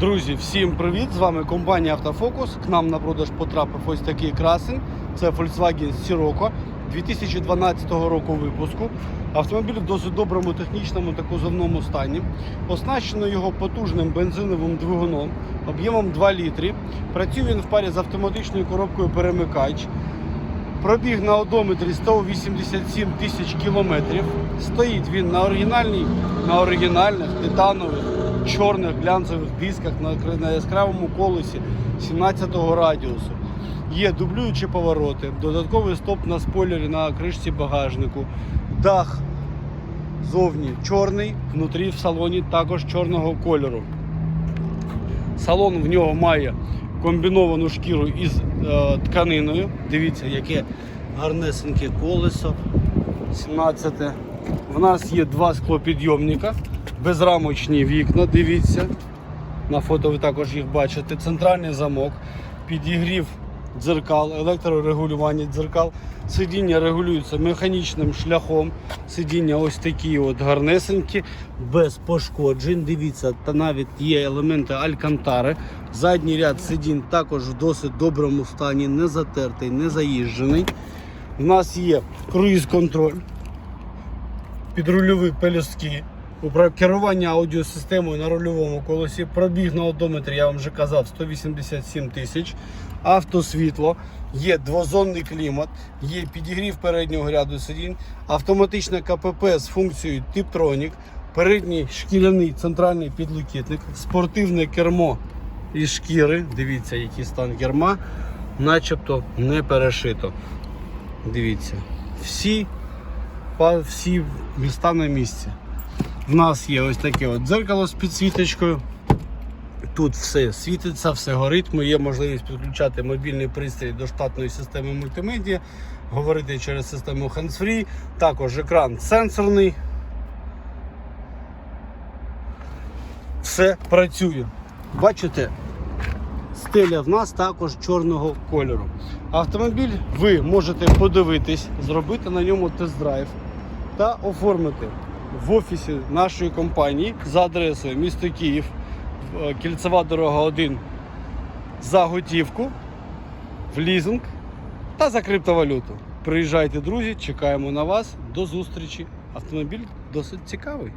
Друзі, всім привіт! З вами компанія Автофокус. К нам на продаж потрапив ось такий красень. Це Volkswagen Sirocco 2012 року випуску. Автомобіль в досить доброму технічному та кузовному стані. Оснащено його потужним бензиновим двигуном об'ємом 2 літри. Працює він в парі з автоматичною коробкою перемикач. Пробіг на одометрі 187 тисяч кілометрів. Стоїть він на оригінальній, на оригінальних титанових чорних глянцевих дисках на, яскравому колесі 17-го радіусу. Є дублюючі повороти, додатковий стоп на спойлері на кришці багажнику, дах зовні чорний, внутрі в салоні також чорного кольору. Салон в нього має комбіновану шкіру із е, тканиною. Дивіться, яке гарнесеньке колесо. 17. В нас є два склопідйомника, безрамочні вікна. Дивіться. На фото ви також їх бачите. Центральний замок, підігрів дзеркал, електрорегулювання дзеркал. Сидіння регулюється механічним шляхом. Сидіння ось такі от гарнесенькі, без пошкоджень. Дивіться, та навіть є елементи алькантари. Задній ряд сидінь також в досить доброму стані, не затертий, не заїжджений. У нас є круїз-контроль, підрульові пелюстки, керування аудіосистемою на рульовому колесі, пробіг на одометрі, я вам вже казав, 187 тисяч. Автосвітло, є двозонний клімат, є підігрів переднього ряду сидінь, автоматичне КПП з функцією Tiptronic, передній шкіряний центральний підлокітник, спортивне кермо із шкіри. Дивіться, який стан керма, начебто не перешито. Дивіться, всі, всі міста на місці. В нас є ось таке от дзеркало з підсвіточкою. Тут все світиться, все горить. Є можливість підключати мобільний пристрій до штатної системи мультимедіа, говорити через систему hands-free. Також екран сенсорний. Все працює. Бачите, стеля в нас також чорного кольору. Автомобіль ви можете подивитись, зробити на ньому тест-драйв та оформити в офісі нашої компанії за адресою місто Київ, е, кільцева дорога 1 за готівку, в лізинг та за криптовалюту. Приїжджайте, друзі, чекаємо на вас. До зустрічі. Автомобіль досить цікавий.